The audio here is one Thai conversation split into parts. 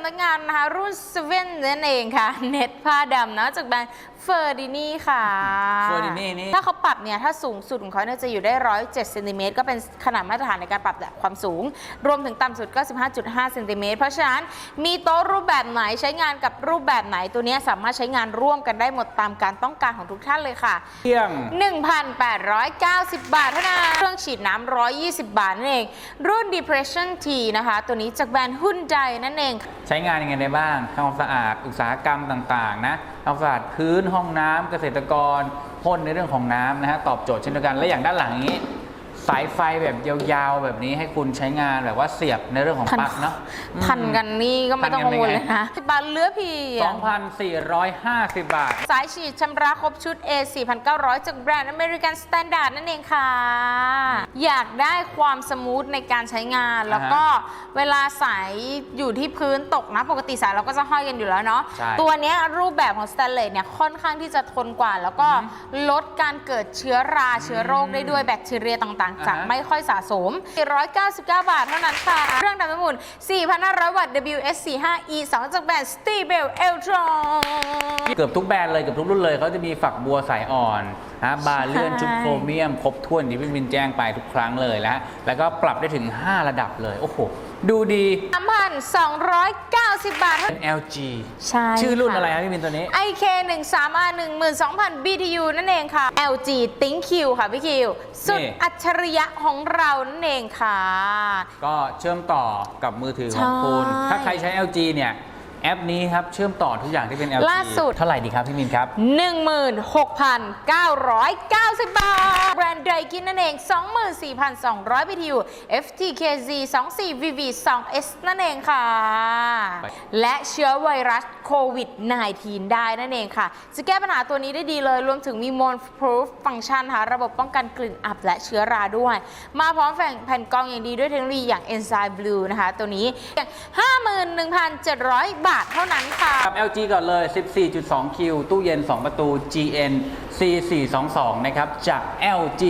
ำนักงานนะคะรุ่น7นั่นเองค่ะ เน็ตผ้าดำนะจากแบรนด์เฟอร์ดินี่ค่ะ Ferdini นี่ ถ้าเขาปรับเนี่ยถ้าสูงสุดของเขาเนี่ยจะอยู่ได้ 107เซนติเมตรก็เป็นขนาดมาตรฐานในการปรับความสูง รวมถึงต่ำสุดก็15.5เซนติเมตรเพราะฉะนั้นมีโต๊ะรูปแบบไหนใช้งานกับรูปแบบไหนตัวเนี้ยสามารถใช้งานร่วมกันได้หมดตามการต้องการของทุกท่านเลยค่ะ เที่ยง 1,890 บาทเท่านั้นเครื่องฉีดน้ำ120 บาทนั่นเอง รุ่น Depression T นะคะ ตัวนี้จากแบรนด์หุ้นใจนั่นเองใช้งานยังไงได้บ้างทำความสะอาดอุตสาหกรรมต่างๆนะทำความสะอาดพื้นห้องน้ำเกษตรกรพ่นในเรื่องของน้ำนะฮะตอบโจทย์เช่นเดียวกันและอย่างด้านหลังนี้ สายไฟแบบยาวๆ แบบนี้ให้คุณใช้งานแบบว่าเสียบในเรื่องของพันปลั๊กเนาะพันกันนี่ก็ไม่ต้องพักันงกันวลเป็นไงเลยนะ10บาทเหลือเพียง 2,450 บาท สายฉีดชำระครบชุด A 4,900 จากแบรนด์ American Standard นั่นเองค่ะ อยากได้ความสมูทในการใช้งาน แล้วก็เวลาสายอยู่ที่พื้นตกนะ ปกติสายเราก็จะห้อยกันอยู่แล้วเนาะใช่ตัวเนี้ยรูปแบบของ Stanless เนี่ยค่อนข้างที่จะทนกว่า แล้วก็ลดการเกิดเชื้อราเชื้อโรคได้ด้วยแบคทีเรียต่างๆ จากอ่าฮะ ไม่ค่อยสะสม 499 บาทเท่านั้นค่ะ เครื่องทำน้ำอุ่น4,500 วัตต์ WS45E 2จากแบรนด์ s t e e l Eltron เกือบทุกแบรนด์เลยเกือบทุกรุ่นเลยเขาจะมีฝักบัวสายอ่อนนะบาเลื่อนใช่ชุบโครเมียม ครบถ้วนที่พี่มินแจ้งไปทุกครั้งเลยแล้วแล้วก็ปรับได้ถึง 5 ระดับเลย โอ้โห ดูดี 3,290 บาท เป็น LG ใช่ชื่อรุ่นค่ะอะไรครับพี่มินตัวนี้ IK 1 3 R 12,000 BTU นั่นเองค่ะ LG Think Q ค่ะพี่คิว สุดนี่ อัจฉริยะของเรานั่นเองค่ะ ก็เชื่อมต่อกับมือถือของคุณ ใช่ ถ้าใครใช้ LG เนี่ย แอปนี้ครับเชื่อมต่อทุกอย่างที่เป็น LG ล่าสุด เท่าไหร่ดีครับพี่มินครับ 16,990 บาท แบรนด์ไดกินนั่นเอง 24,200 BTU FTKZ 24 VV 2S นั่นเองค่ะ และเชื้อไวรัสโควิด -19 ได้นั่นเองค่ะ จะแก้ปัญหาตัวนี้ได้ดีเลย รวมถึงมี mold proof ฟังก์ชันค่ะระบบป้องกันกลิ่นอับและเชื้อราด้วย มาพร้อมแผ่นแผ่นกรองอย่างดีด้วยเทคโนโลยีอย่าง Enzyme Blue นะคะ ตัวนี้ 51,700 บาทเท่านั้นค่ะ กับ LG ก่อนเลย 14.2 คิว ตู้เย็น 2 ประตู GN C422 นะครับ จาก LG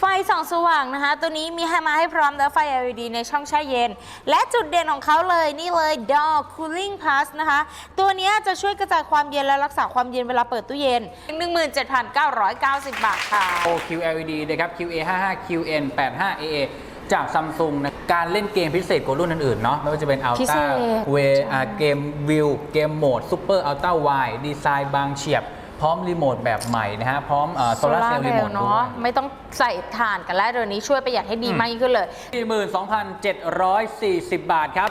ไฟส่องสว่างนะคะ ตัวนี้มีให้มาให้พร้อมแล้วไฟ LED ในช่องแช่เย็น และจุดเด่นของเขาเลยนี่เลย Door Cooling Plus นะคะ ตัวเนี้ยจะช่วยกระจายความเย็นและรักษาความเย็นเวลาเปิดตู้เย็น 17,990 บาทค่ะ OQLED นะครับ QA55 QN85AA จากซัมซุงนะการเล่นเกมพิเศษกว่ารุ่นอื่นๆเนาะไม่ว่าจะเป็นพิเศ Ultra ษ w a เกมวิวเกมโหมด Super Ultra Wide ดีไซน์บางเฉียบพร้อมรีโมทแบบใหม่นะฮะ พร้อมโซลาร์เซลล์รีโมทด้เนาะวยไม่ต้องใส่ถ่านกันแล้วเดี๋ยวนี้ช่วยประหยัดให้ดีมากยิ่งขึ้นเลย 42,740 บาทครับ